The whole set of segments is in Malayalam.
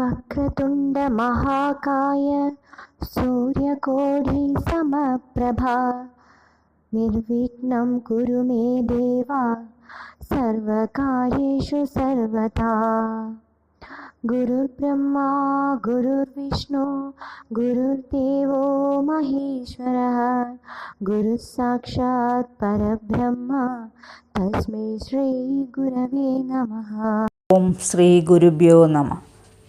वक्रतुण्डमहाकाय सूर्यकोढिसमप्रभा निर्विघ्नं कुरु मे देवा सर्वकार्येषु सर्वथा। गुरुर्ब्रह्मा गुरुर्विष्णु गुरुर्देवो महेश्वरः। गुरुस्साक्षात् परब्रह्म तस्मै श्रीगुरवे नमः। ॐ श्रीगुरुभ्यो नमः।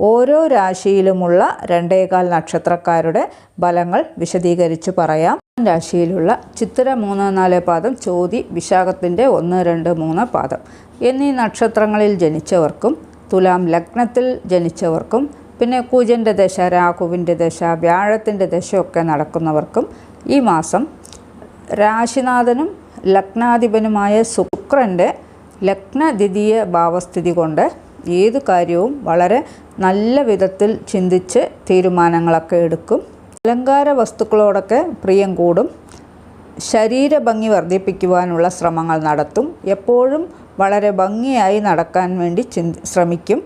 ഓരോ രാശിയിലുമുള്ള രണ്ടേകാൽ നക്ഷത്രക്കാരുടെ ഫലങ്ങൾ വിശദീകരിച്ച് പറയാം. രാശിയിലുള്ള ചിത്തിര മൂന്ന് നാല് പാദം ചോതി വിശാഖത്തിന്റെ ഒന്ന് രണ്ട് മൂന്ന് പാദം എന്നീ നക്ഷത്രങ്ങളിൽ ജനിച്ചവർക്കും തുലാം ലഗ്നത്തിൽ ജനിച്ചവർക്കും പിന്നെ കുജന്റെ ദശ രാഹുവിന്റെ ദശ വ്യാഴത്തിന്റെ ദശയൊക്കെ നടക്കുന്നവർക്കും ഈ മാസം രാശിനാഥനും ലഗ്നാധിപനുമായ ശുക്രന്റെ ലഗ്നദ്വിതീയ ഭാവസ്ഥിതി കൊണ്ട് ഏത് കാര്യവും വളരെ നല്ല വിധത്തിൽ ചിന്തിച്ച് തീരുമാനങ്ങളൊക്കെ എടുക്കും. അലങ്കാര വസ്തുക്കളോടൊക്കെ പ്രിയം കൂടും. ശരീരഭംഗി വർദ്ധിപ്പിക്കുവാനുള്ള ശ്രമങ്ങൾ നടത്തും. എപ്പോഴും വളരെ ഭംഗിയായി നടക്കാൻ വേണ്ടി ചിന്തി ശ്രമിക്കും.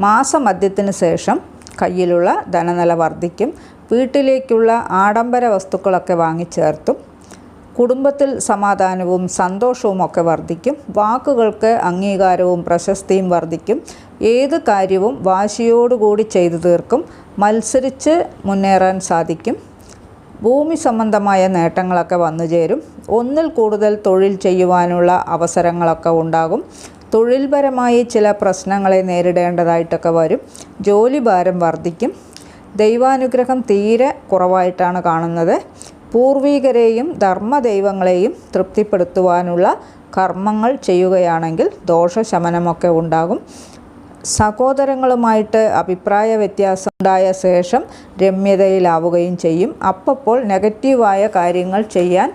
മാസമധ്യത്തിന് ശേഷം കയ്യിലുള്ള ധനനില വർദ്ധിക്കും. വീട്ടിലേക്കുള്ള ആഡംബര വസ്തുക്കളൊക്കെ വാങ്ങിച്ചേർത്തും. കുടുംബത്തിൽ സമാധാനവും സന്തോഷവും ഒക്കെ വർദ്ധിക്കും. വാക്കുകൾക്ക് അംഗീകാരവും പ്രശസ്തിയും വർദ്ധിക്കും. ഏത് കാര്യവും വാശിയോടുകൂടി ചെയ്തു തീർക്കും മത്സരിച്ച് മുന്നേറാൻ സാധിക്കും. ഭൂമി സംബന്ധമായ നേട്ടങ്ങളൊക്കെ വന്നു ചേരും. ഒന്നിൽ കൂടുതൽ തൊഴിൽ ചെയ്യുവാനുള്ള അവസരങ്ങളൊക്കെ ഉണ്ടാകും. തൊഴിൽപരമായി ചില പ്രശ്നങ്ങളെ നേരിടേണ്ടതായിട്ടൊക്കെ വരും. ജോലിഭാരം വർദ്ധിക്കും. ദൈവാനുഗ്രഹം തീരെ കുറവായിട്ടാണ് കാണുന്നത്. പൂർവീകരെയും ധർമ്മദൈവങ്ങളെയും തൃപ്തിപ്പെടുത്തുവാനുള്ള കർമ്മങ്ങൾ ചെയ്യുകയാണെങ്കിൽ ദോഷശമനമൊക്കെ ഉണ്ടാകും. സഹോദരങ്ങളുമായിട്ട് അഭിപ്രായ വ്യത്യാസം ഉണ്ടായ ശേഷം രമ്യതയിലാവുകയും ചെയ്യും. അപ്പോൾ നെഗറ്റീവായ കാര്യങ്ങൾ ചെയ്യാൻ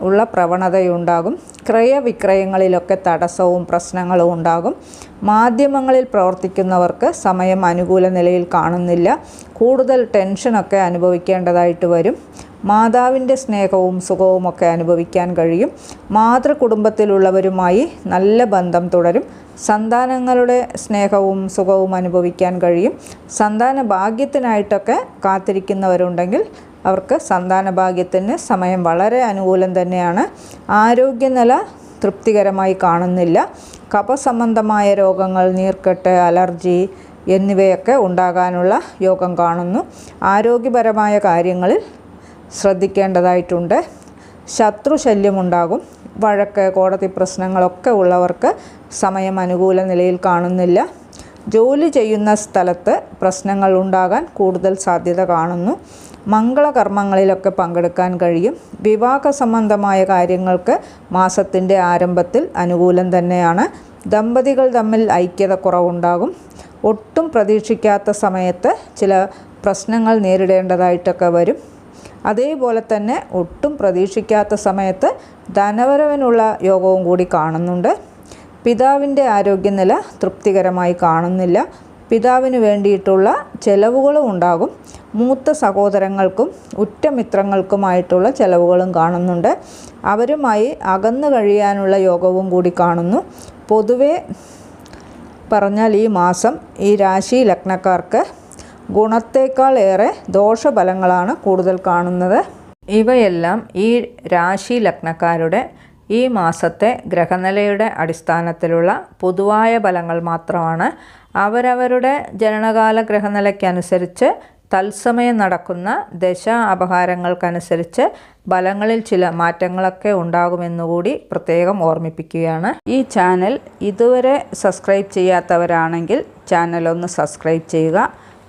ഉള്ള പ്രവണതയുണ്ടാകും. ക്രയവിക്രയങ്ങളിലൊക്കെ തടസ്സവും പ്രശ്നങ്ങളും ഉണ്ടാകും. മാധ്യമങ്ങളിൽ പ്രവർത്തിക്കുന്നവർക്ക് സമയം അനുകൂല നിലയിൽ കാണുന്നില്ല. കൂടുതൽ ടെൻഷനൊക്കെ അനുഭവിക്കേണ്ടതായിട്ട് വരും. മാതാവിന്റെ സ്നേഹവും സുഖവും ഒക്കെ അനുഭവിക്കാൻ കഴിയും. മാതൃകുടുംബത്തിലുള്ളവരുമായി നല്ല ബന്ധം തുടരും. സന്താനങ്ങളുടെ സ്നേഹവും സുഖവും അനുഭവിക്കാൻ കഴിയും. സന്താന ഭാഗ്യത്തിനായിട്ടൊക്കെ കാത്തിരിക്കുന്നവരുണ്ടെങ്കിൽ അവർക്ക് സന്താന ഭാഗ്യത്തിന് സമയം വളരെ അനുകൂലം തന്നെയാണ്. ആരോഗ്യനില തൃപ്തികരമായി കാണുന്നില്ല. കഫസംബന്ധമായ രോഗങ്ങൾ നീർക്കെട്ട് അലർജി എന്നിവയൊക്കെ ഉണ്ടാകാനുള്ള യോഗം കാണുന്നു. ആരോഗ്യപരമായ കാര്യങ്ങളിൽ ശ്രദ്ധിക്കേണ്ടതായിട്ടുണ്ട്. ശത്രുശല്യമുണ്ടാകും. വഴക്ക് കോടതി പ്രശ്നങ്ങളൊക്കെ ഉള്ളവർക്ക് സമയം അനുകൂല നിലയിൽ കാണുന്നില്ല. ജോലി ചെയ്യുന്ന സ്ഥലത്ത് പ്രശ്നങ്ങൾ ഉണ്ടാകാൻ കൂടുതൽ സാധ്യത കാണുന്നു. മംഗളകർമ്മങ്ങളിലൊക്കെ പങ്കെടുക്കാൻ കഴിയും. വിവാഹ സംബന്ധമായ കാര്യങ്ങൾക്ക് മാസത്തിന്റെ ആരംഭത്തിൽ അനുകൂലം തന്നെയാണ്. ദമ്പതികൾ തമ്മിൽ ഐക്യത കുറവുണ്ടാകും. ഒട്ടും പ്രതീക്ഷിക്കാത്ത സമയത്ത് ചില പ്രശ്നങ്ങൾ നേരിടേണ്ടതായിട്ടൊക്കെ വരും. അതേപോലെ തന്നെ ഒട്ടും പ്രതീക്ഷിക്കാത്ത സമയത്ത് ധനവരവിനുള്ള യോഗവും കൂടി കാണുന്നുണ്ട്. പിതാവിന്റെ ആരോഗ്യനില തൃപ്തികരമായി കാണുന്നില്ല. പിതാവിന് വേണ്ടിയിട്ടുള്ള ചെലവുകളും ഉണ്ടാകും. മൂത്ത സഹോദരങ്ങൾക്കും ഉറ്റമിത്രങ്ങൾക്കുമായിട്ടുള്ള ചെലവുകളും കാണുന്നുണ്ട്. അവരുമായി അകന്നു കഴിയാനുള്ള യോഗവും കൂടി കാണുന്നു. പൊതുവേ പറഞ്ഞാൽ ഈ മാസം ഈ രാശി ലഗ്നക്കാർക്ക് ഗുണത്തേക്കാൾ ഏറെ ദോഷഫലങ്ങളാണ് കൂടുതൽ കാണുന്നത്. ഇവയെല്ലാം ഈ രാശി ലഗ്നക്കാരുടെ ഈ മാസത്തെ ഗ്രഹനിലയുടെ അടിസ്ഥാനത്തിലുള്ള പൊതുവായ ഫലങ്ങൾ മാത്രമാണ്. അവരവരുടെ ജനനകാല ഗ്രഹനിലയ്ക്കനുസരിച്ച് തത്സമയം നടക്കുന്ന ദശ അപഹാരങ്ങൾക്കനുസരിച്ച് ഫലങ്ങളിൽ ചില മാറ്റങ്ങളൊക്കെ ഉണ്ടാകുമെന്നുകൂടി പ്രത്യേകം ഓർമ്മിപ്പിക്കുകയാണ്. ഈ ചാനൽ ഇതുവരെ സബ്സ്ക്രൈബ് ചെയ്യാത്തവരാണെങ്കിൽ ചാനൽ ഒന്ന് സബ്സ്ക്രൈബ് ചെയ്യുക.